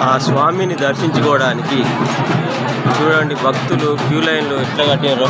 ఆ స్వామిని దర్శించుకోవడానికి చూడండి భక్తులు క్యూ లైన్లు ఎట్లా కట్టారో.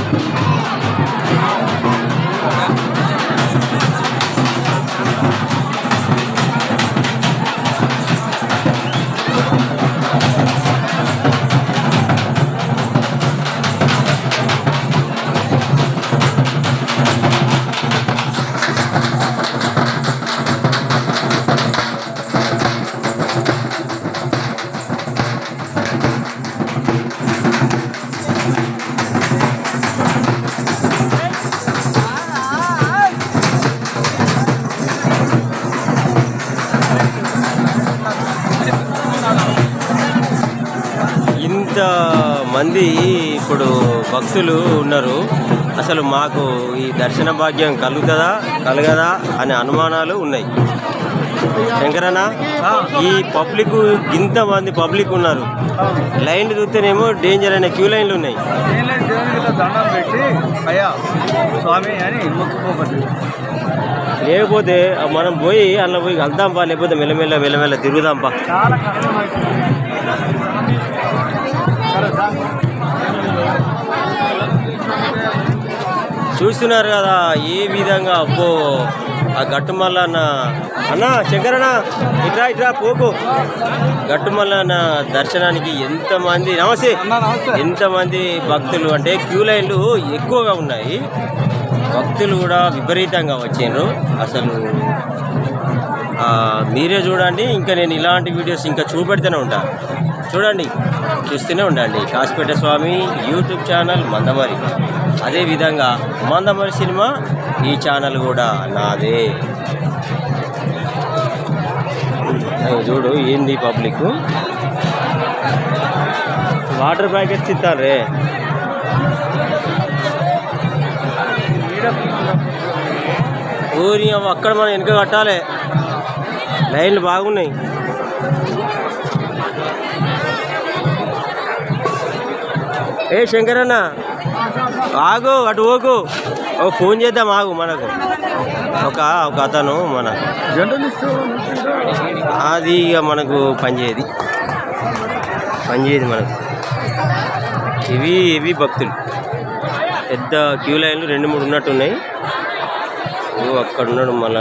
ఇంత మంది ఇప్పుడు భక్తులు ఉన్నారు. అసలు మాకు ఈ దర్శన భాగ్యం కలుగుతుందా కలగదా అనే అనుమానాలు ఉన్నాయి. శంకరన్న ఈ పబ్లిక్ ఇంత మంది పబ్లిక్ ఉన్నారు. లైన్లు చూస్తేనేమో డేంజర్ అనే క్యూ లైన్లు ఉన్నాయి. నేను దేవునికి ఇలా దండం పెట్టి అయ్యా స్వామి అని మొక్కుకోకటి లేకపోతే మనం పోయి అందులో పోయి వెళ్దాంపా లేకపోతే మెల్లమెల్ల మెల్లమెల్ల తిరుగుదాంపా చూస్తున్నారు కదా ఏ విధంగా? అబ్బో ఆ గట్టుమల్ల అన్న అన్న శంకరన్న ఇట్రా ఇట్రా పోకు. గట్టుమల్ల దర్శనానికి ఎంతమంది నమస్తే. ఎంతమంది భక్తులు అంటే క్యూ లైన్లు ఎక్కువగా ఉన్నాయి. భక్తులు కూడా విపరీతంగా వచ్చిండ్రు. అసలు మీరే చూడండి ఇంకా నేను ఇలాంటి వీడియోస్ ఇంకా చూపెడుతూనే ఉంటా. చూడండి చూస్తూనే ఉండండి. Kasipet Swamy YouTube channel Mandamarri. అదేవిధంగా మందమరి సినిమా ఈ ఛానల్ కూడా నాదే. చూడు ఏంది పబ్లిక్ వాటర్ ప్యాకెట్స్ ఇస్తారే ఊరి అక్కడ మనం వెనుక కట్టాలి. లైన్లు బాగున్నాయి. ఏ శంకరన్న ఆగు అటు ఓకు ఓ ఫోన్ చేద్దాం ఆగు మనకు. ఒక ఒక అతను మన అది ఇక మనకు పనిచేయదు పనిచేయదు మనకు. ఇవి ఇవి భక్తులు. పెద్ద క్యూ లైన్లు రెండు మూడు ఉన్నట్టున్నాయి. అక్కడ ఉన్నాడు మళ్ళా